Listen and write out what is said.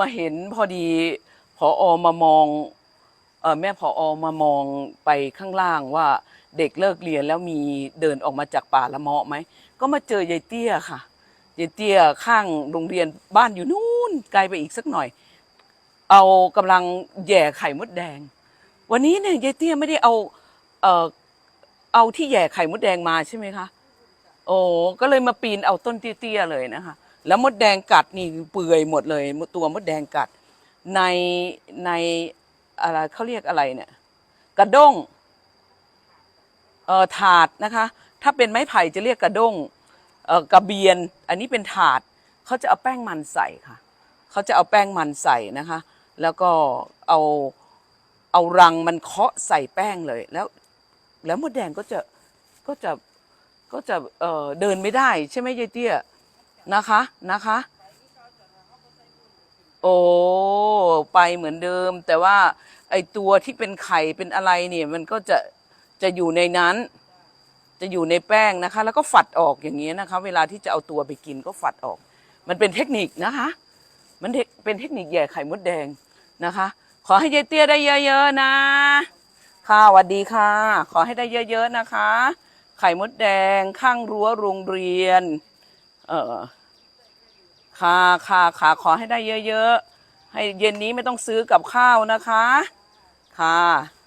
มาเห็นพอดีพออมามองเออแม่พออมามองไปข้างล่างว่าเด็กเลิกเรียนแล้วมีเดินออกมาจากป่าละเมาะไหมก็มาเจอยายเตี้ยค่ะยายเตี้ยข้างโรงเรียนบ้านอยู่นู่นไกลไปอีกสักหน่อย เอากำลังแย่ไข่มดแดง วันนี้เนี่ยยายเตี้ยไม่ได้เอาเออเอาที่แย่ไข่มดแดงมาใช่ไหมคะโอ้ก็เลยมาปีนเอาต้นเตี้ยๆเลยนะคะ แล้วมดแดงกัดนี่เปื่อยหมดเลยตัวมดแดงกัด ในในอะไรเขาเรียกอะไรเนี่ยกระด้งเอ่อถาดนะคะ ถ้าเป็นไม้ไผ่จะเรียกกระด้งเอ่อกระเบียน อันนี้เป็นถาดเขาจะเอาแป้งมันใส่ค่ะเขาจะเอาแป้งมันใส่นะคะ แล้วก็เอาเอารังมันเคาะใส่แป้งเลยแล้ว แล้วมดแดงก็จะก็จะก็จะเอ่อเดินไม่ได้ใช่ไหมยายเตี้ย นะคะนะคะ โอ้ไปเหมือนเดิม แต่ว่าไอตัวที่เป็นไข่เป็นอะไรเนี่ย มันก็จะจะอยู่ในนั้น จะอยู่ในแป้งนะคะ แล้วก็ฝัดออกอย่างนี้ยนะคะ เวลาที่จะเอาตัวไปกินก็ฝัดออก มันเป็นเทคนิคนะคะ มันเทคเป็นเทคนิคแย่ไข่มดแดงนะคะ ขอให้ยายเตี้ยได้เยอะๆนะ ค่ะสวัสดีค่ะ ขอให้ได้เยอะๆนะคะ ไข่มดแดงข้างรั้วโรงเรียน เออ ค่ะค่ะค่ะขอให้ได้เยอะๆ ให้เย็นนี้ไม่ต้องซื้อกับข้าวนะคะ ค่ะ